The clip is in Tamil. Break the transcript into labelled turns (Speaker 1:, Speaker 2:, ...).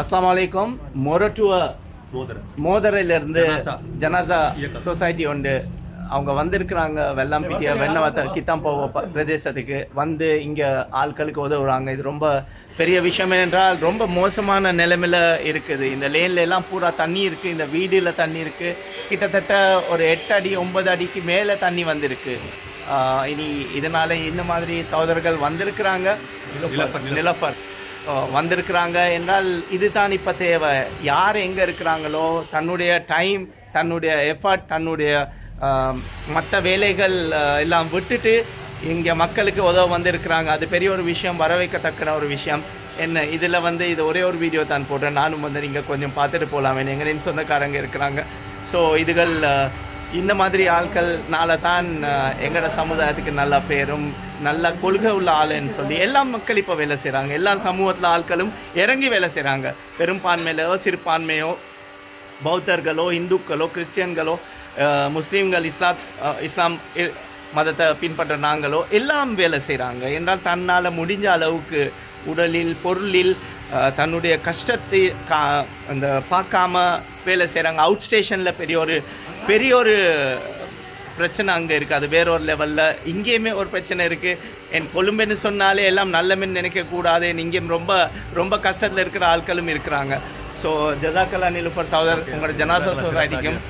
Speaker 1: அஸ்ஸலாமு அலைக்கும் மொரட்டுவ
Speaker 2: மோதிர
Speaker 1: மோதரையிலிருந்து
Speaker 2: ஜனாசா.
Speaker 1: சொசைட்டி உண்டு. அவங்க வந்திருக்கிறாங்க வெள்ளாம்பிட்டிய வெண்ணவத்த கித்தாம்போவ பிரதேசத்துக்கு. வந்து இங்கே ஆட்களுக்கு உதவுறாங்க. இது ரொம்ப பெரிய விஷயம் என்றால் ரொம்ப மோசமான நிலைமையில் இருக்குது. இந்த லேன்ல எல்லாம் பூரா தண்ணி இருக்குது இந்த வீடில் தண்ணி இருக்குது கிட்டத்தட்ட ஒரு எட்டு அடி ஒன்பது அடிக்கு மேலே தண்ணி வந்திருக்கு. இனி இதனால இந்த மாதிரி சகோதரர்கள் வந்திருக்கிறாங்க. நிலப்பர் வந்திருக்கிறாங்க என்றால் இதுதான் இப்போ தேவை. யார் எங்கே இருக்கிறாங்களோ தன்னுடைய டைம் தன்னுடைய எஃபர்ட் தன்னுடைய மற்ற வேலைகள் எல்லாம் விட்டுட்டு இங்கே மக்களுக்கு உதவ வந்திருக்கிறாங்க. அது பெரிய ஒரு விஷயம் வரவேற்கத்தக்க ஒரு விஷயம். என்ன இதில் வந்து இது ஒரே ஒரு வீடியோ தான் போடுறேன். நானும் வந்து நீங்கள் கொஞ்சம் பார்த்துட்டு போகலாம் எங்களின் சொந்தக்காரங்க இருக்கிறாங்க. ஸோ இதுகள் இந்த மாதிரி ஆட்கள்னால தான் எங்களோட சமுதாயத்துக்கு நல்ல பேரும் நல்ல கொள்கை உள்ள ஆளுன்னு சொல்லி எல்லா மக்கள் இப்போ வேலை செய்கிறாங்க எல்லா சமூகத்தில் ஆட்களும் இறங்கி வேலை செய்கிறாங்க பெரும்பான்மையிலோ சிறுபான்மையோ பௌத்தர்களோ இந்துக்களோ கிறிஸ்டியன்களோ முஸ்லீம்கள் இஸ்லாம் இஸ்லாம் மதத்தை பின்பற்ற நாங்களோ எல்லாம் வேலை செய்கிறாங்க என்றால் தன்னால் முடிஞ்ச அளவுக்கு உடலில் பொருளில் தன்னுடைய கஷ்டத்தை கா அந்த பார்க்காம வேலை செய்கிறாங்க அவுட் ஸ்டேஷனில் பெரிய ஒரு பெரிய ஒரு பிரச்சனை அங்கே இருக்குது அது வேற ஒரு லெவலில் இங்கேயுமே ஒரு பிரச்சனை இருக்குது என் கொழும்புன்னு சொன்னாலே எல்லாம் நல்லமென்னு நினைக்கக்கூடாது இங்கேயும் ரொம்ப ரொம்ப கஷ்டத்தில் இருக்கிற ஆட்களும் இருக்கிறாங்க. ஸோ ஜதாக்கலா நிலுஃபர் சகோதரர் உங்களோட ஜனாசா சொசைட்டிக்கும்